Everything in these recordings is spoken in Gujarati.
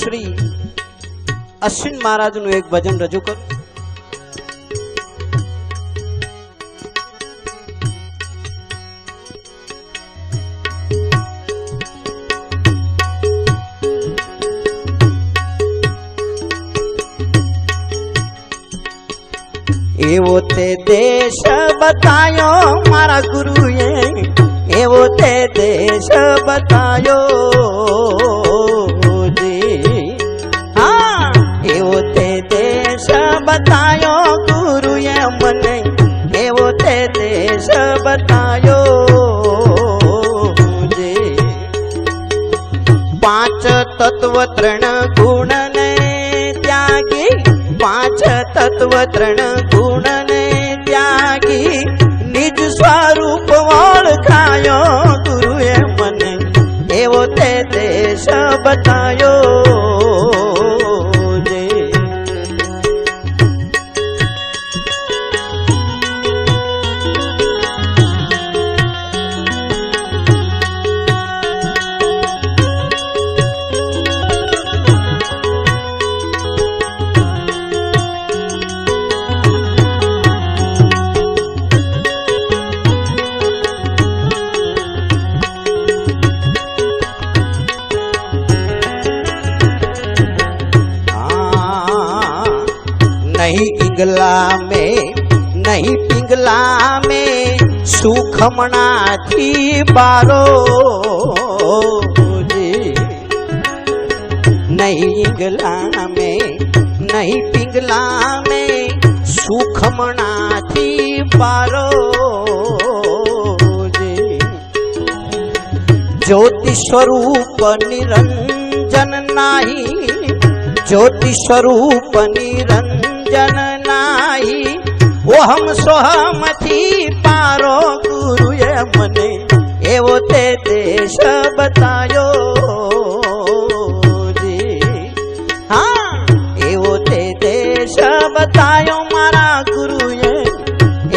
શ્રી અશ્વિન મહારાજનું એક ભજન રજૂ કરું. એવો તે દેશ બતાયો મારા ગુરુએ, એવો તે દેશ બતાયો. નહીં પિંગલા મેં નહીં પિંગલા મેં સુખમણાથી બારો નહીં પિંગલા મેં નહીં પિંગલા મેં સુખમણાથી બારો જ્યોતિ સ્વરૂપ નિરંજન નાહી, જ્યોતિ સ્વરૂપ નિરંજન નાહી ઓહમ સોહમથી પારો ગુરુએ મને એવો તે દેશ બતાયો. હા, એવો તે દેશ બતાયો મારા ગુરુએ,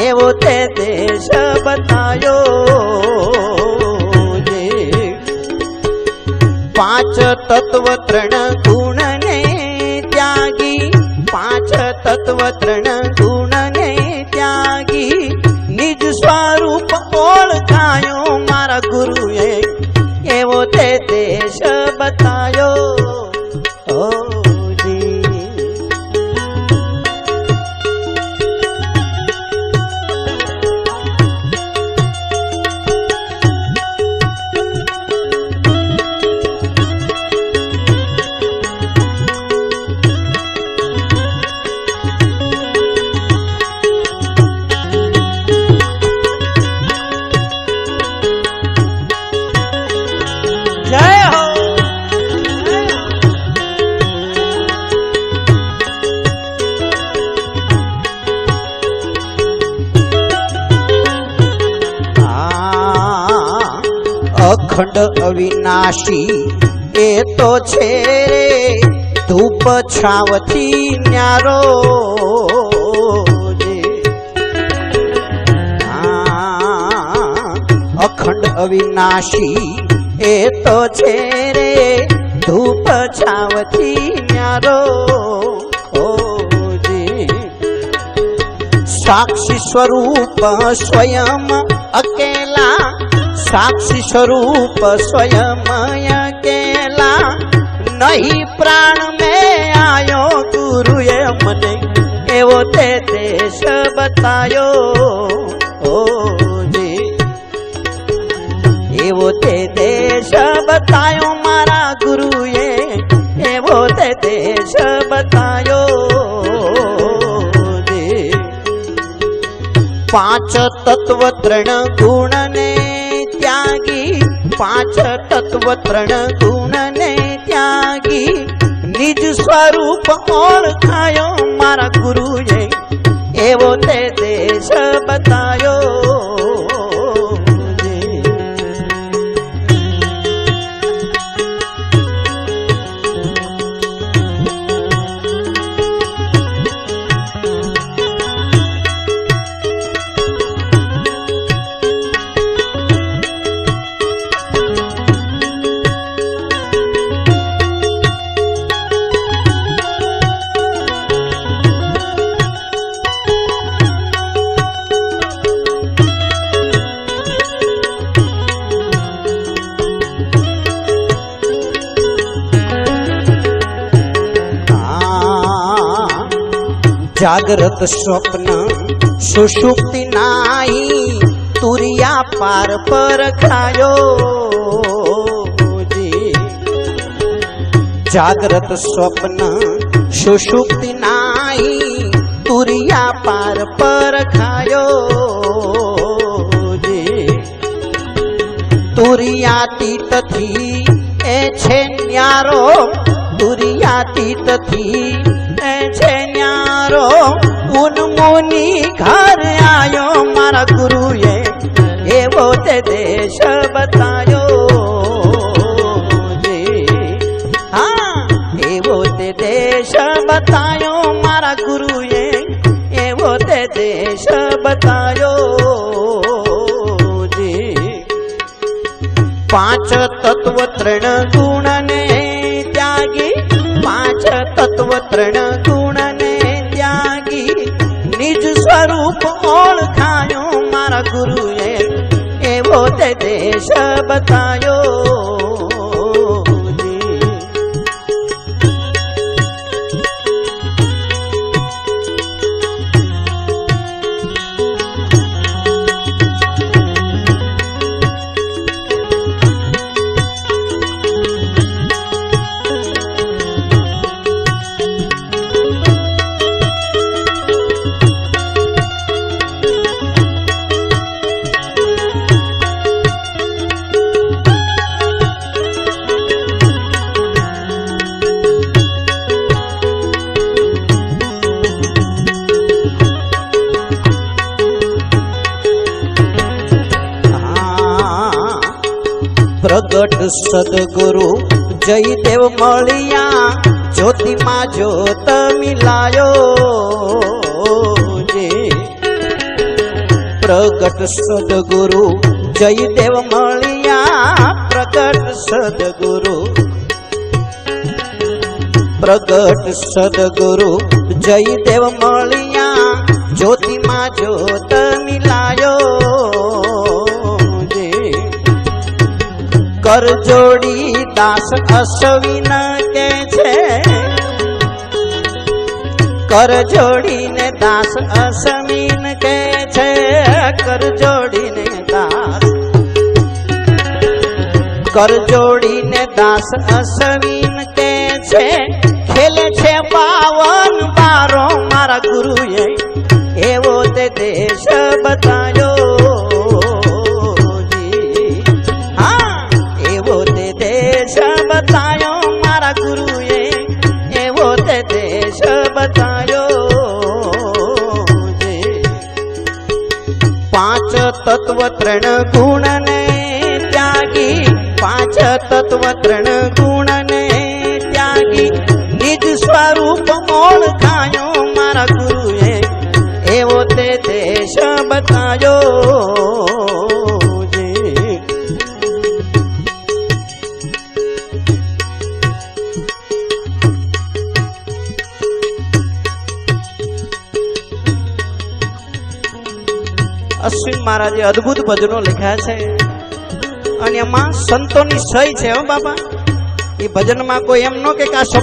એવો તે દેશ બતાયો. પાંચ તત્વ ત્રણ ત્રણ ગુણ ને ત્યાગી નિજ સ્વરૂપ ઓળખાયો મારા ગુરુએ. એવો તે દેશ બતાયો. અખંડ અવિનાશી, એ તો છે રે. ધૂપ છાવથી ન્યારો અખંડ અવિનાશી, એ તો છે રે. ધૂપ છાવથી ન્યારો. સાક્ષી સ્વરૂપ સ્વયં અકેલા સાક્ષી સ્વરૂપ સ્વયમય કેલા નહીં પ્રાણ મેં આયો ગુરુએ મને. એવો તે દેશ બતાયો. એવો તે દેશ બતાયો મારા ગુરુએ. એવો તે દેશ બતાયો. પાંચ તત્વ ત્રણ ગુણ ને ત્યાગી પાંચ તત્વ ત્રણ ગુણ ને ત્યાગી નિજ સ્વરૂપ ઓળખાયો મારા ગુરુએ એવો તે દેશ બતાયો જાગ્રત સ્વપ્ન સુષુપ્તિ નાઈ તુરિયા પાર પર ખાયો જાગ્રત સ્વપ્ન સુષુપ્તિ નાઈ તુરિયા પાર પર ખાયો તુરિયાતીતથી એ છે ન્યારો તુરિયાતીતથી એ છે ન્યારો ઉન્મુની ઘર આયો, મારા ગુરુએ એવો તે દેશ બતાયો. હા, એવો તે દેશ બતાયો, મારા ગુરુએ એવો તે દેશ બતાયો પાંચ તત્વ ત્રણ ગુણ ને ત્યાગી, પાંચ તત્વ ત્રણ મારા ગુરુએ એવો તે દેશ બતાયો. સદગુરુ જયદેવ મળ્યા, જ્યોતિમાં જ્યોત મિલાયો જે. પ્રગટ સદગુરુ જયદેવ મળ્યા, પ્રગટ સદગુરુ. પ્રગટ સદગુરુ જયદેવ મળ્યા, જ્યોતિમાં જ્યોત કર જોડી દાસ અશ્વિન કે છે? કર જોડીને દાસ અશ્વિન કે છે? કર જોડીને દાસ કર જોડીને દાસ અશ્વિન કે છે? ખેલે છે પાવન બારો મારા ગુરુએ, એવો તે દેશ બતાયો બતાયો મારા ગુરુએ, એવો તે દેશ બતાયો જી. પાંચ તત્વ ત્રણ ગુણ ને ત્યાગી, પાંચ તત્વ ત્રણ અશ્વિન મહારાજે અદ્ભુત ભજનો લખ્યા છે. અને એમાં સંતોની સહી છે, હો બાબા એ ભજનમાં કોઈ એમ ન કે આ